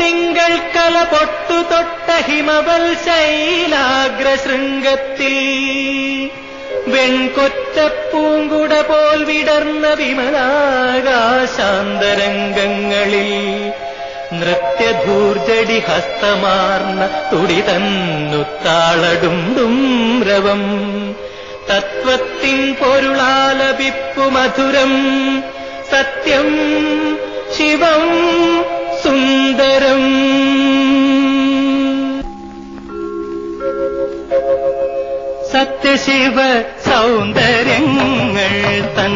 പൊൻതിങ്കൾ കല പൊട്ടു തൊട്ട ഹിമവൽ ശൈലാഗ്രശൃംഗത്തിൽ. വെൺകൊറ്റപ്പൂങ്കുട പോൽ വിടർന്ന വിമലാകാശാന്തരംഗങ്ങളിൽ. നൃത്യധൂർജടി ഹസ്തമാർന്ന തുടി തന്നുത്താളടും രവം. തത്വത്തിൻ പൊരുളാലപിപ്പു മധുരം. സത്യം ശിവം സുന്ദരം സത്യശിവ സൗന്ദര്യങ്ങൾ തൻ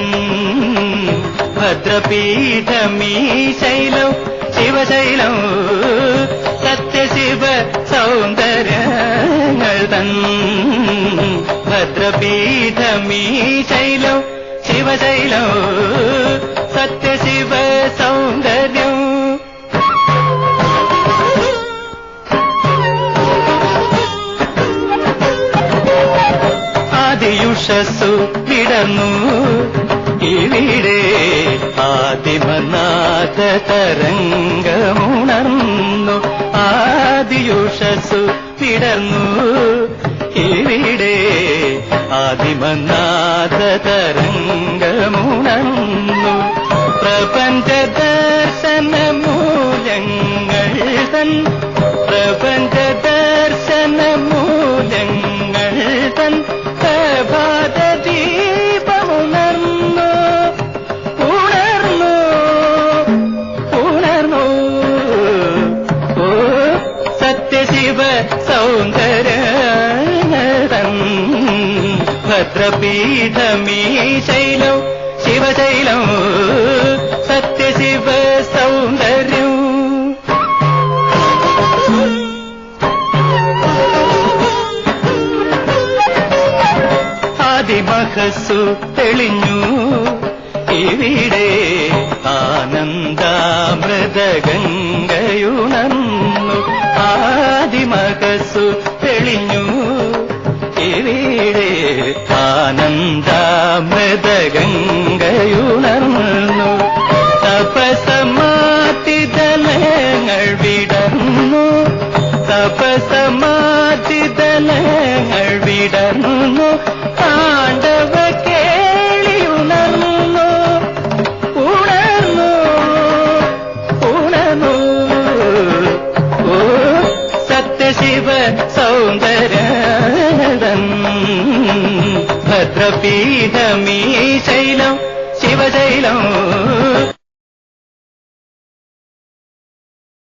ഭദ്രപീഠമീ ശൈലം ശിവശൈലം. സത്യശിവ സൗന്ദര്യങ്ങൾ തൻ ഭദ്രപീഠമീ ശൈലം ശിവശൈലം. ആദിയുഷസ്സു കിടന്നു ഇവിടെ ആദിമനാഥ തരംഗമുണർന്നു. ആദിയുഷസ്സു വിടർന്നു. ഇവിടെ ആദിമനാഥ തരംഗമുണർന്നു. പ്രപഞ്ച ദർശന മൂലങ്ങൾ തൻ പ്രപഞ്ച സൗന്ദര്യതൻ ഭദ്രപീഠമീ ശൈലം ശിവശൈലം സത്യശിവ സൗന്ദര്യം. ആദിമഹസ്സു തെളിഞ്ഞു ഇവിടെ ആനന്ദാമൃതഗംഗയുണർന്നു. ആദിമകസു തെളിഞ്ഞു. ഇവിടെ ആനന്ദാമൃതഗംഗയുണർന്നു. വിടന്നു വിടർന്നു. തപസമാതിദലങ്ങൾ വിടർന്നു. സൗന്ദര്യതൻ ഭദ്രപീഠമീ ശൈലം ശിവശൈലം